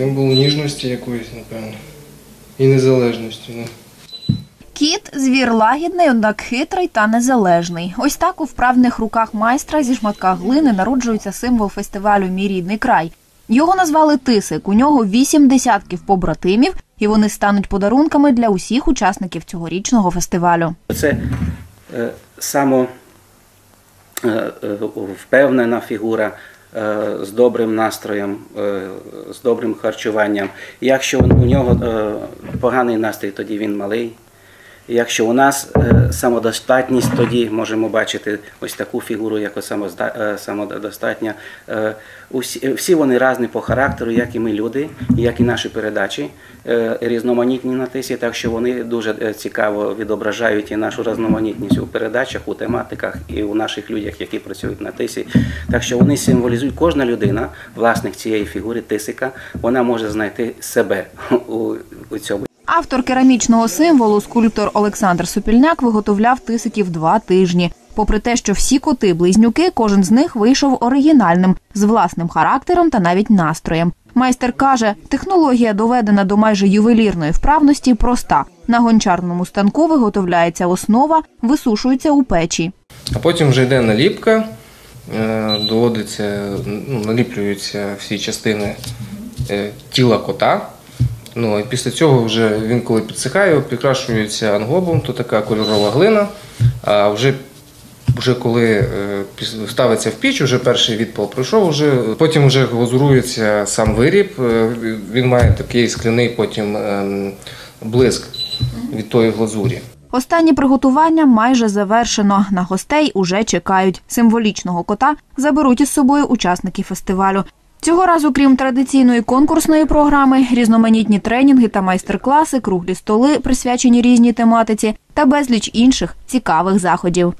символ ніжності якоїсь, напевно. І незалежності. Ну. Кіт звір лагідний, однак хитрий та незалежний. Ось так у вправних руках майстра зі шматка глини народжується символ фестивалю Мій рідний край. Його назвали Тисик. У нього вісім десятків побратимів, і вони стануть подарунками для усіх учасників цьогорічного фестивалю. Це е, само е, е, впевнена фігура з добрим настроєм, е, з добрим харчуванням. Якщо у нього е, поганий настрій, тоді він малий. Якщо у нас е, самодостатність, тоді можемо бачити ось таку фігуру, як е, самодостатня. Е, Всі вони різні по характеру, як і ми люди, як і наші передачі різноманітні на тисі, так що вони дуже цікаво відображають і нашу різноманітність у передачах, у тематиках і у наших людях, які працюють на тисі. Так що вони символізують кожна людина, власник цієї фігури тисика, вона може знайти себе у цьому. Автор керамічного символу, скульптор Олександр Сопільняк, виготовляв тисиків два тижні. Попри те, що всі коти-близнюки, кожен з них вийшов оригінальним, з власним характером та навіть настроєм. Майстер каже, технологія, доведена до майже ювелірної вправності, проста. На гончарному станку виготовляється основа, висушується у печі. А потім вже йде наліпка, е, доводиться, ну, наліплюються всі частини е, тіла кота. Ну, і після цього вже він, коли підсихає, прикрашується англобом, то така кольорова глина. А вже, вже коли е, ставиться в піч, вже перший відпал пройшов, вже, потім вже глазурується сам виріб. Е, Він має такий скляний потім ем, блиск від тої глазурі. Останнє приготування майже завершено. На гостей уже чекають. Символічного кота заберуть із собою учасники фестивалю. Цього разу, крім традиційної конкурсної програми, різноманітні тренінги та майстер-класи, круглі столи, присвячені різній тематиці, та безліч інших цікавих заходів.